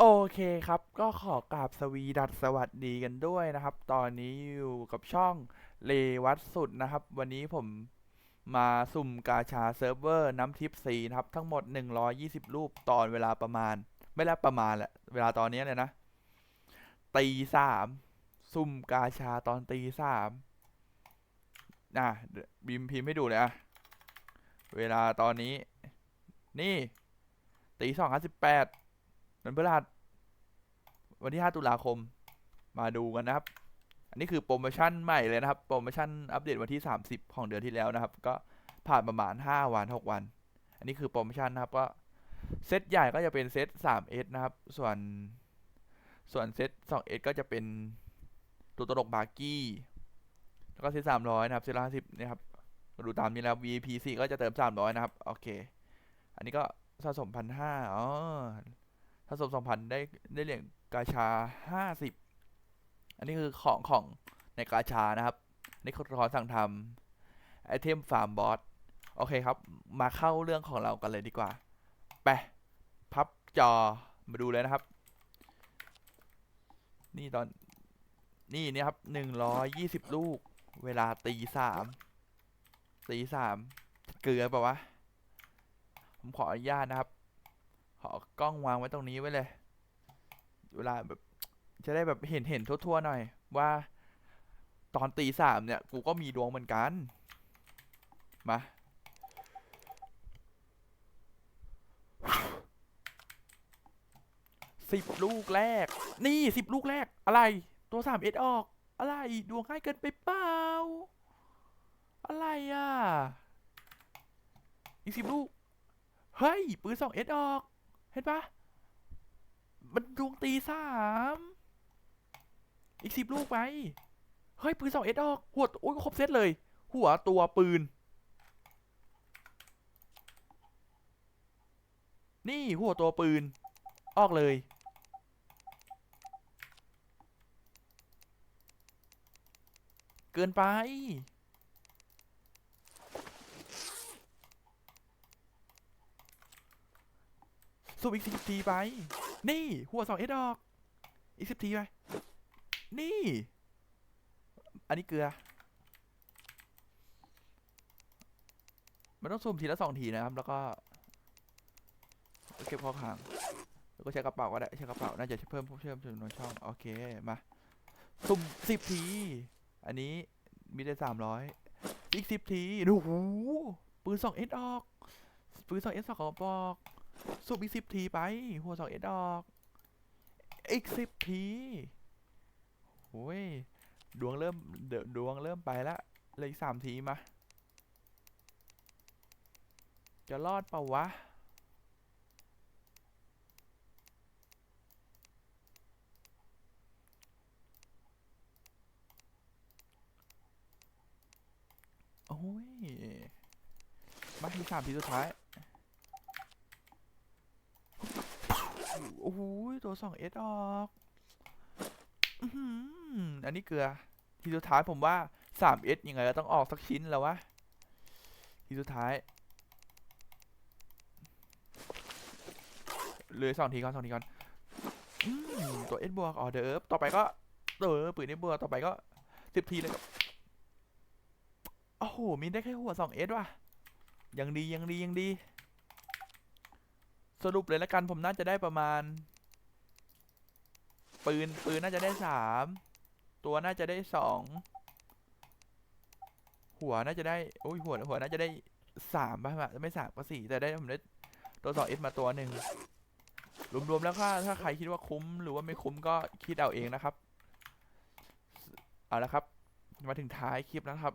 โอเคครับ ก็ขอกราบสวีดัสสวัสดีกันด้วยนะครับ ตอนนี้อยู่กับช่องเลวัดสุดนะครับ วันนี้ผมมาสุ่มกาชาเซิร์ฟเวอร์น้ำทิพย์สีนะครับ ทั้งหมด 120 รูปตอนเวลาประมาณ ไม่แล้วประมาณแหละ เวลาตอนนี้เลยนะตีสามสุ่มกาชาตอนตีสามอะบีมพิมพ์ให้ดูเลยอะเวลาตอนนี้ นี่ตีสองห้าสิบแปด วันพฤหัสวันที่ 5 ตุลาคมมาดูกันนะครับ อันนี้คือโปรโมชั่นใหม่เลยนะครับ โปรโมชั่นอัปเดตวันที่ 30 ของเดือนที่แล้วนะครับ ก็ผ่านประมาณ 5 วัน 6 วัน อันนี้คือโปรโมชั่นนะครับ ก็เซตใหญ่ก็จะเป็นเซต 3S นะครับ ส่วน ส่วนเซต 2S ก็จะเป็นตัวตลกบาร์กี้ แล้วก็เซต 300 นะครับ เซตละ50นะครับ ดูตามนี้แล้ว VP4 ก็จะเติม 300 นะครับ โอเค อันนี้ก็สะสมพันห้าอ๋อ ถ้าสมสองพันได้ได้เหรียญกาชาห้าสิบอันนี้คือของของในกาชานะครับนี่คือขอสั่งทำไอเทมฟาร์มบอสโอเคครับ มาเข้าเรื่องของเรากันเลยดีกว่า ไป พับจอมาดูเลยนะครับ นี่ตอน นี่นี่ครับหนึ่งร้อยยี่สิบลูก เวลาตีสามตีสามเกลือเปล่าวะ ผมขออนุญาตนะครับ กล้องวางไว้ตรงนี้ไว้เลย เวลาแบบจะได้แบบเห็นเห็นทั่วๆหน่อย ว่าตอนตีสามเนี่ย กูก็มีดวงเหมือนกัน มาสิบลูกแรก นี่สิบลูกแรก อะไร ตัวสามเอ็ดออก อะไร ดวงง่ายเกินไปเปล่า อะไรอะ อีกสิบลูก เฮ้ย ปืนสองเอ็ดออก เห็นปะมันดวงตีสาม อีกสิบลูกไป เฮ้ย ปืนสองเอ็ดออก หัวโอ้ยครบเซตเลย หัวตัวปืน นี่หัวตัวปืน ออกเลยเกินไป สูบอีกสิบทีไป นี่ หัวสองเอ็ดออก อีกสิบทีไป นี่ อันนี้เกลือ มันต้องซูมทีละสองทีนะครับ แล้วก็เก็บข้อค้างแล้วก็ใช้กระเป๋าก็ได้ใช้กระเป๋าน่าจะเพิ่มเพิ่มจำนวนช่อง โอเค มา สุ่มสิบที อันนี้มีได้สามร้อยอีกสิบที โอ้โหปืนสองเอสออก ปืนสองเอสสองกระบอก สูบอีกสิบทีไป หัวสองเอ็ดดอกอีกสิบทีโอ้ยดวงเริ่มเดยวดวงเริ่มไปละเลยสามทีมา จะรอดเปล่าวะ โอ้ย มาที่สามทีสุดท้าย โอ้โหตัวสองเอสออกอันนี้เกลือ ทีสุดท้ายผมว่าสามเอสยังไงก็ต้องออกสักชิ้นแล้ววะ ทีสุดท้ายเลยสองทีก่อนสองทีก่อนตัวเอสบวกออเดอร์ฟต่อไปก็เออปืนเอสบวกต่อไปก็สิบทีเลยโอ้โหมีได้แค่หัวสองเอสว่ะ ยังดียังดียังดี สรุปเลยละกันผมน่าจะได้ประมาณ ปืนปืนน่าจะได้สามตัวน่าจะได้สองหัวน่าจะได้โอ้ยหัวหัวน่าจะได้สามป่ะไม่สามก็สี่แต่ได้ผมได้ตัวสองเอสมาตัวหนึ่งรวมๆแล้วถ้าถ้าใครคิดว่าคุ้มหรือว่าไม่คุ้มก็คิดเอาเองนะครับเอาละครับ มาถึงท้ายคลิปแล้วครับ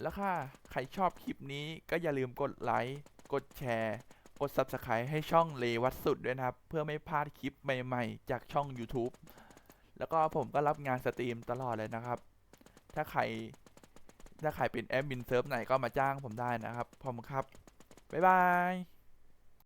แล้วค่ะใครชอบคลิปนี้ก็อย่าลืมกดไลค์กดแชร์ กด subscribe ให้ช่องเลวัดสุดด้วยนะครับ เพื่อไม่พลาดคลิปใหม่ๆ จากช่อง YouTube แล้วก็ผมก็รับงานสตรีมตลอดเลยนะครับ ถ้าใคร ถ้าใครเป็นแอดมินเซิร์ฟไหนก็มาจ้างผมได้นะครับ ผมครับ บ๊ายบาย